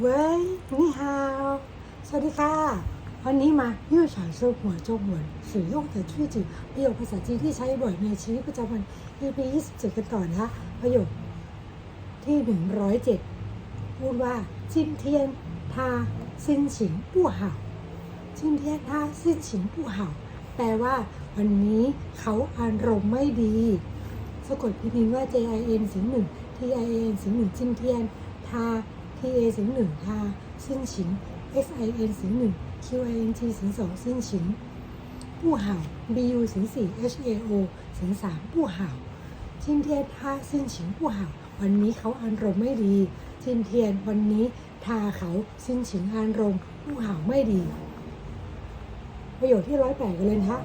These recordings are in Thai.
เว้ยนี่ฮาว สวัสดีค่ะ วันนี้มายู่ฉายโซหัวโจหวนสื่อยกแต่ชื่อจีประโยคภาษาจีนที่ใช้บ่อยในชีวิตประจำวัน EP 27กันต่อนะประโยคที่หนึ่งร้อยเจ็ดพูดว่าจินเทียนทาซินฉิงปู้เห่าจินเทียนทาซินฉิงปู้เห่าแปลว่า วันนี้เขาอารมณ์ไม่ดี สะกดพิมพ์ว่า J I N สิงหนึ่ง T I N สิงหนึ่งจินเทียนทา TA เสียงหนึ่งทาเส้นฉิง SIN เสียงหนึ่ง QINT เสียงสองเส้นฉิงผู้เห่า BU เสียงสี่ HAO เสียงสามผู้เห่าจินเทียนทาเส้นฉิงผู้เห่า วันนี้เขาอารมณ์ไม่ดีจินเทียนวันนี้ทาเขาเส้นฉิงอารมณ์ผู้เห่าไม่ดี ประโยชน์ที่ร้อยแปดกันเลยนะคะ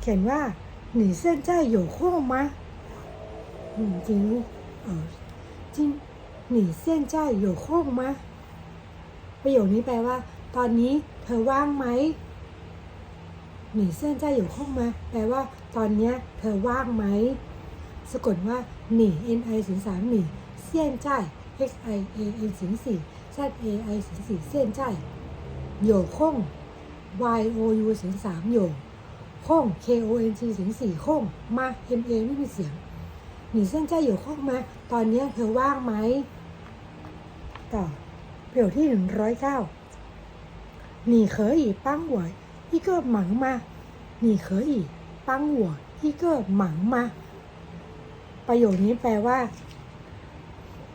เขียนว่าหนีเส้นใจอยู่โค้งมะจริงจริง หนีเส้นนจ้าอยู่โค้งมะประโยคนี้แปลว่า ตอนนี้เธอว่างไหมหนีเส้นใจอยู่ห้องมา แปลว่า ตอนเนี้ย เธอว่างไหม สะกดว่า หนี n i ศูนย์สามหนีเส้นใจ x i a n ศูนย์สี่ z a i ศูนย์สี่เส้นใจโยคง y o u ศูนย์สามโยคง k o n g ศูนย์สี่คงมา m a ไม่มีเสียง หนีเส้นใจอยู่ห้องมา ตอนนี้เธอว่างไหม ต่อเประโยวที่หนึ่งร้อยเก้าหนีเคยอีปังหัวอีเกอหมังมาหนีเคยปังหัวอีเกอหมังมาประโยคนี้แปลว่า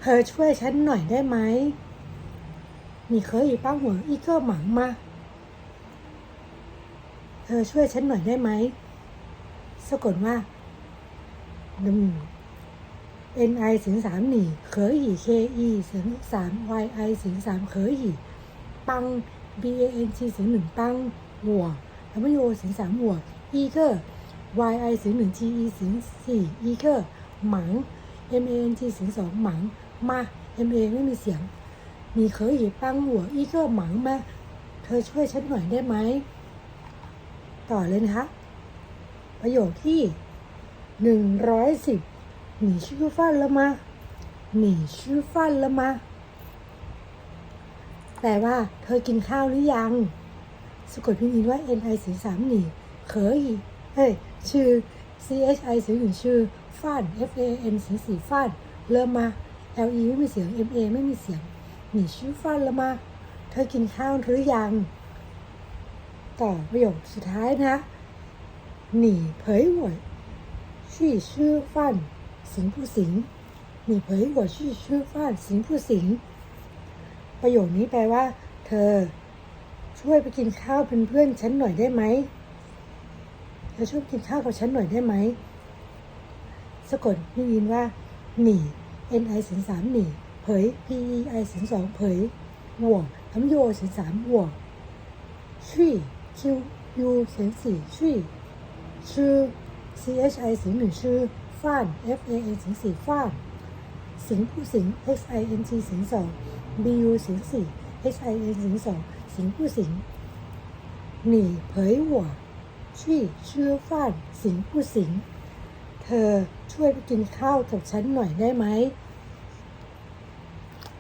เธอช่วยฉันหน่อยได้ไหมหนีเคยอีปังหัวอีเกอหมังมาเธอช่วยฉันหน่อยได้ไหมสะกดว่าดึง ni สิงสามหนีเขยหี ke สิงสาม yi สิงสามเขยหีปัง banc สิงหนึ่งปังหัว wo สิงสามหัวอีเกอ yi สิงหนึ่ง ge สิงสี่อีเกอหมัง manc สิงสองหมังมา ma ไม่มีเสียง มีเขยหีปังหัวอีเกอหมังมาเธอช่วยฉันหน่อยได้ไหม ต่อเลยนะคะ ประโยคที่หนึ่งร้อยสิบ หนีชื่อฟันละมาหนีชื่อฟันละมาแปลว่า เธอกินข้าวหรือยัง สะกดพิมพ์ว่า N I สีสามหนีเคยเฮ้ย ชื่อ C H I สีหนึ่งชื่อฟัน F A N สีสีฟันเริ่มมา L E ไม่มีเสียง M A ไม่มีเสียงหนีชื่อฟันละมา เธอกินข้าวหรือยัง ต่อประโยคสุดท้ายนะ你陪我去吃饭 行不行你陪我去吃饭行不行ประโยคนี้แปลว่า เธอ ช่วยไปกินข้าวเป็นเพื่อนฉันหน่อยได้ไหมเธอช่วยไปกินข้าวกับฉันหน่อยได้ไหมสะกดได้ยินว่าหนี n i สิงสามหนีเผย p e i สิงสองเผยหัวทำโยสิงสามหัว 去 Q U เสียงสี่ช่วยชื่อ C H I เสียงหนึ่งชื่อ ฟ้าน F A E สิงสี่ฟ้าน สิงผู้สิง X I N G สิงสอง B U สิงสี่ X I N สิงสองสิงผู้สิงหนีเผยหัวชี่เชื่อฟ้าน สิงผู้สิง เธอช่วยไปกินข้าวกับฉันหน่อยได้ไหม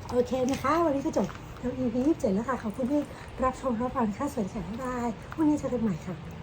โอเคนะคะ วันนี้ก็จบแล้ว EP ยี่สิบเจ็ดแล้วค่ะ ขอบคุณที่รับชมรับฟังค่ะสวัสดีค่ะบ๊ายบายวันนี้เจอกันใหม่ค่ะ